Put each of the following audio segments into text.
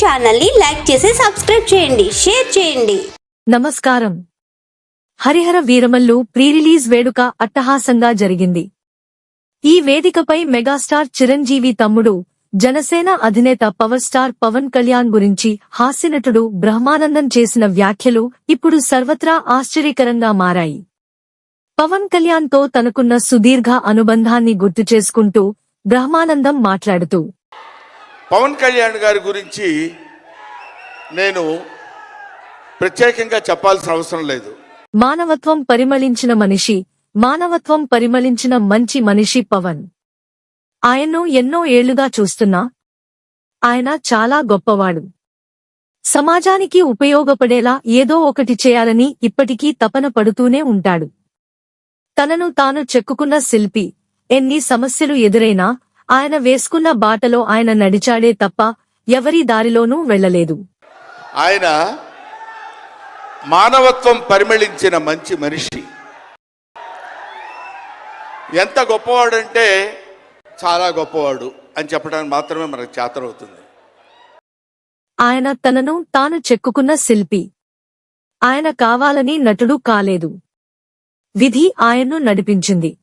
ఛానల్ని లైక్ చేసి సబ్స్క్రైబ్ చేయండి షేర్ చేయండి. నమస్కారం. హరిహర వీరమల్లు ప్రీ రిలీజ్ వేడుక అట్టహాసంగా జరిగింది. ఈ వేదికపై మెగాస్టార్ చిరంజీవి తమ్ముడు జనసేన అధినేత పవర్ స్టార్ పవన్ కళ్యాణ్ గురించి హాస్యనటుడు బ్రహ్మానందం చేసిన వ్యాఖ్యలు ఇప్పుడు సర్వత్రా ఆశ్చర్యకరంగా మారాయి. పవన్ కళ్యాణ్తో తనకున్న సుదీర్ఘ అనుబంధాన్ని గుర్తు చేసుకుంటూ బ్రహ్మానందం మాట్లాడుతూ పవన్ కళ్యాణ్ గారి గురించి నేను ప్రత్యేకంగా చెప్పాల్సిన అవసరం లేదు. మానవత్వం పరిమళించిన మనిషి మానవత్వం పరిమళించిన మంచి మనిషి పవన్. ఆయన్ను ఎన్నో ఏళ్ళుగా చూస్తున్నా ఆయన చాలా గొప్పవాడు. సమాజానికి ఉపయోగపడేలా ఏదో ఒకటి చేయాలని ఇప్పటికీ తపన పడుతూనే ఉంటాడు. తనను తాను చెక్కుకున్న శిల్పి ఎన్ని సమస్యలు ఎదురైనా ఆయన వేసుకున్న బాటలో ఆయన నడిచాడే తప్ప ఎవరి దారిలోనూ వెళ్ళలేదు. ఆయన మానవత్వం పరిమళించిన మంచి మనిషి. ఎంత గొప్పవాడంటే చాలా గొప్పవాడు అని చెప్పడానికి మాత్రమే మనకు చేతనవుతుంది. ఆయన తనను తాను చెక్కుకున్న శిల్పి. ఆయన కావాలని నటుడు కాలేదు. విధి ఆయన్ను నడిపించింది.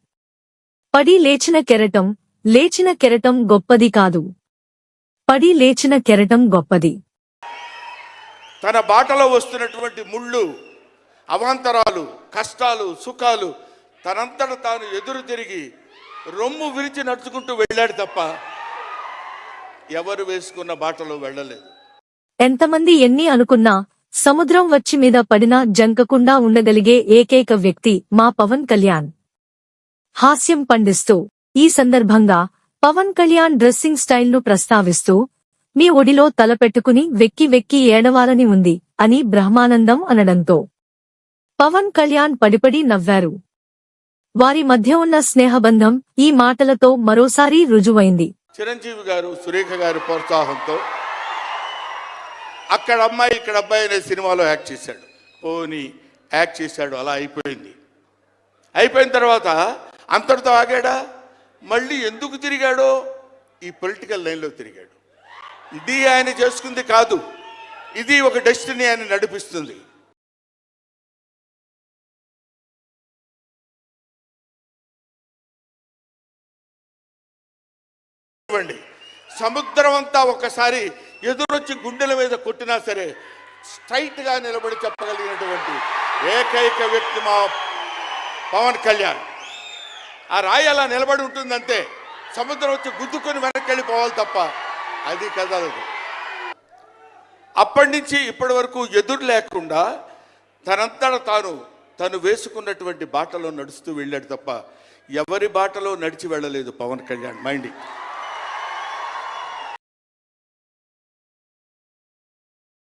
పడి లేచిన కెరటం లేచిన కెరటం గొప్పది కాదు. పడి లేచిన కెరటం గొప్పది. తన బాటలో వస్తున్నటువంటి ముళ్ళు అవాంతరాలు కష్టాలు సుఖాలు తనంతట తాను ఎదురు తిరిగి రొమ్ము విరిచి నడుచుకుంటూ వెళ్ళాడు తప్ప ఎవరు వేసుకున్న బాటలో వెళ్ళలేదు. ఎంతమంది ఎన్ని అనుకున్నా సముద్రం వచ్చి మీద పడినా జంకకుండా ఉండగలిగే ఏకైక వ్యక్తి మా పవన్ కళ్యాణ్. హాస్యం పండిస్తూ ఈ సందర్భంగా పవన్ కళ్యాణ్ డ్రెస్సింగ్ స్టైల్ను ప్రస్తావిస్తూ మీ ఒడిలో తలపెట్టుకుని వెక్కి వెక్కి ఏడవాలని ఉంది అని బ్రహ్మానందం అనడంతో పవన్ కళ్యాణ్ పడిపడి నవ్వారు. వారి మధ్య ఉన్న స్నేహబంధం ఈ మాటలతో మరోసారి రుజువైంది. చిరంజీవి గారు సురేఖ గారి ప్రోత్సాహంతో అక్కడ అమ్మాయి ఇక్కడ అబ్బాయి అనే సినిమాలో యాక్ట్ చేశాడు. పోని యాక్ట్ చేశాడు అలా అయిపోయింది. అయిపోయిన తర్వాత అంతటితో ఆగాడా? మళ్ళీ ఎందుకు తిరిగాడో? ఈ పొలిటికల్ లైన్లో తిరిగాడు. ఇది ఆయన చేసుకుంది కాదు. ఇది ఒక డెస్టినీ ఆయన నడిపిస్తుంది. ఇవ్వండి సముద్రం అంతా ఒక్కసారి ఎదురొచ్చి గుండెల మీద కొట్టినా సరే స్ట్రైట్గా నిలబడి చెప్పగలిగినటువంటి ఏకైక వ్యక్తి మా పవన్ కళ్యాణ్. ఆ రాయి అలా నిలబడి ఉంటుందంతే సముద్రం వచ్చి గుద్దుకొని వెనక్కి వెళ్ళిపోవాలి తప్ప అది కదలదు. అప్పటి నుంచి ఇప్పటి వరకు ఎదురు లేకుండా తనంతట తాను తను వేసుకున్నటువంటి బాటలో నడుస్తూ వెళ్ళాడు తప్ప ఎవరి బాటలో నడిచి వెళ్ళలేదు పవన్ కళ్యాణ్. మైండ్